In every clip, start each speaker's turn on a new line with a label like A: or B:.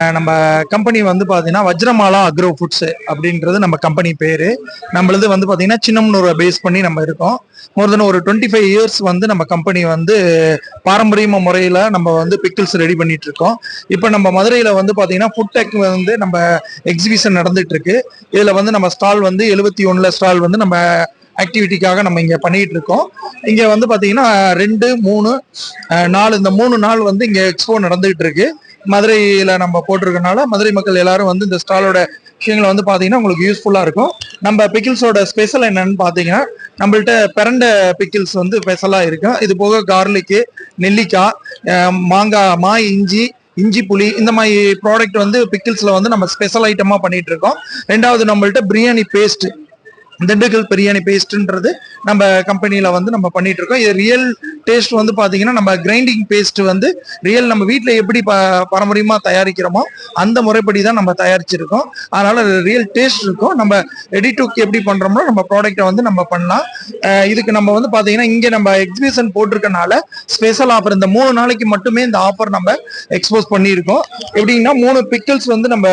A: நம்ம கம்பெனி வந்து பாத்தீங்கன்னா வஜ்ரமாலா அக்ரோ ஃபுட்ஸ் அப்படின்றது நம்ம கம்பெனி பேரு. நம்மளது வந்து பாத்தீங்கன்னா சின்னம்னூரை பேஸ் பண்ணி நம்ம இருக்கோம். மோர் தென் ஒரு டுவெண்ட்டி ஃபைவ் இயர்ஸ் வந்து நம்ம கம்பெனி வந்து பாரம்பரிய முறையில நம்ம வந்து பிக்கிள்ஸ் ரெடி பண்ணிட்டு இருக்கோம். இப்போ நம்ம மதுரையில வந்து பாத்தீங்கன்னா ஃபுட் டெக் வந்து நம்ம எக்ஸிபிஷன் நடந்துட்டு இருக்கு. இதுல வந்து நம்ம ஸ்டால் வந்து எழுபத்தி ஒண்ணுல ஸ்டால் வந்து நம்ம ஆக்டிவிட்டிக்காக நம்ம இங்க பண்ணிட்டு இருக்கோம். இங்க வந்து பாத்தீங்கன்னா ரெண்டு மூணு நாலு இந்த மூணு நாள் வந்து இங்க எக்ஸ்போ நடந்துகிட்டு இருக்கு. மதுரையில நம்ம போட்டிருக்கனால மதுரை மக்கள் எல்லாரும் வந்து இந்த ஸ்டாலோட விஷயங்களை வந்து பாத்தீங்கன்னா உங்களுக்கு யூஸ்ஃபுல்லா இருக்கும். நம்ம பிக்கிள்ஸோட ஸ்பெஷல் என்னன்னு பாத்தீங்கன்னா நம்மள்ட்ட பிறண்ட பிக்கிள்ஸ் வந்து ஸ்பெஷலா இருக்கும் இது போக கார்லிக்கு நெல்லிக்காய் மாங்காய் மா இஞ்சி இஞ்சி புளி இந்த மாதிரி ப்ராடக்ட் வந்து பிக்கிள்ஸ்ல வந்து நம்ம ஸ்பெஷல் ஐட்டமா பண்ணிட்டு இருக்கோம். ரெண்டாவது நம்மள்ட்ட பிரியாணி பேஸ்ட் திண்டுக்கல் பிரியாணி பேஸ்ட்ன்றது நம்ம கம்பெனியில வந்து நம்ம பண்ணிட்டு இருக்கோம். இது ரியல் டேஸ்ட் வந்து பார்த்தீங்கன்னா நம்ம கிரைண்டிங் பேஸ்ட் வந்து ரியல் நம்ம வீட்டில் எப்படி ப- பாரம்பரியமா தயாரிக்கிறோமோ அந்த முறைப்படி தான் நம்ம தயாரிச்சிருக்கோம். அதனால ரியல் டேஸ்ட் இருக்கும். நம்ம ரெடி டுக் எப்படி பண்ணுறோமோ நம்ம ப்ராடக்ட்டை வந்து நம்ம பண்ணலாம். இதுக்கு நம்ம வந்து பார்த்தீங்கன்னா இங்கே நம்ம எக்ஸிபிஷன் போட்டிருக்கனால ஸ்பெஷல் ஆஃபர் இந்த மூணு நாளைக்கு மட்டுமே இந்த ஆஃபர் நம்ம எக்ஸ்போஸ் பண்ணியிருக்கோம். எப்படின்னா மூணு பிக்கிள்ஸ் வந்து நம்ம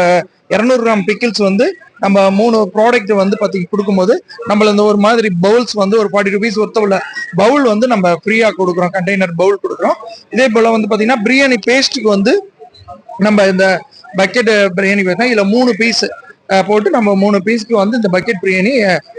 A: இரநூறு கிராம் பிக்கிள்ஸ் வந்து நம்ம மூணு ப்ராடக்ட் வந்து பத்தி கொடுக்கும்போது நம்மள இந்த ஒரு மாதிரி பவுல்ஸ் வந்து ஒரு ஃபார்ட்டி ருபீஸ் ஒருத்த உள்ள பவுல் வந்து நம்ம ஃப்ரீயா கொடுக்குறோம் கண்டெய்னர் பவுல் கொடுக்குறோம். இதே போல வந்து பார்த்தீங்கன்னா பிரியாணி பேஸ்ட்டுக்கு வந்து நம்ம இந்த பக்கெட் பிரியாணி பேச இதில் மூணு பீஸ் போட்டு நம்ம மூணு பீஸ்க்கு வந்து இந்த பக்கெட் பிரியாணி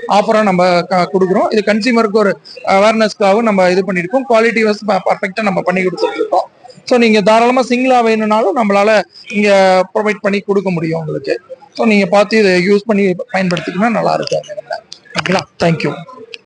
A: ஆஃபராக நம்ம க- கொடுக்குறோம். இது கன்சியூமருக்கு ஒரு அவேர்னஸ்க்காகவும் நம்ம இது பண்ணியிருக்கோம். குவாலிட்டி வைஸ் பர்ஃபெக்டாக நம்ம பண்ணி கொடுத்துருக்கோம் ஸோ நீங்கள் தாராளமாக சிங்கிளாக வேணும்னாலும் நம்மளால இங்கே ப்ரொவைட் பண்ணி கொடுக்க முடியும் உங்களுக்கு. ஸோ நீங்கள் பார்த்து இதை யூஸ் பண்ணி பயன்படுத்திக்கணும் நல்லா இருக்கும். ஓகேங்களா? தேங்க்யூ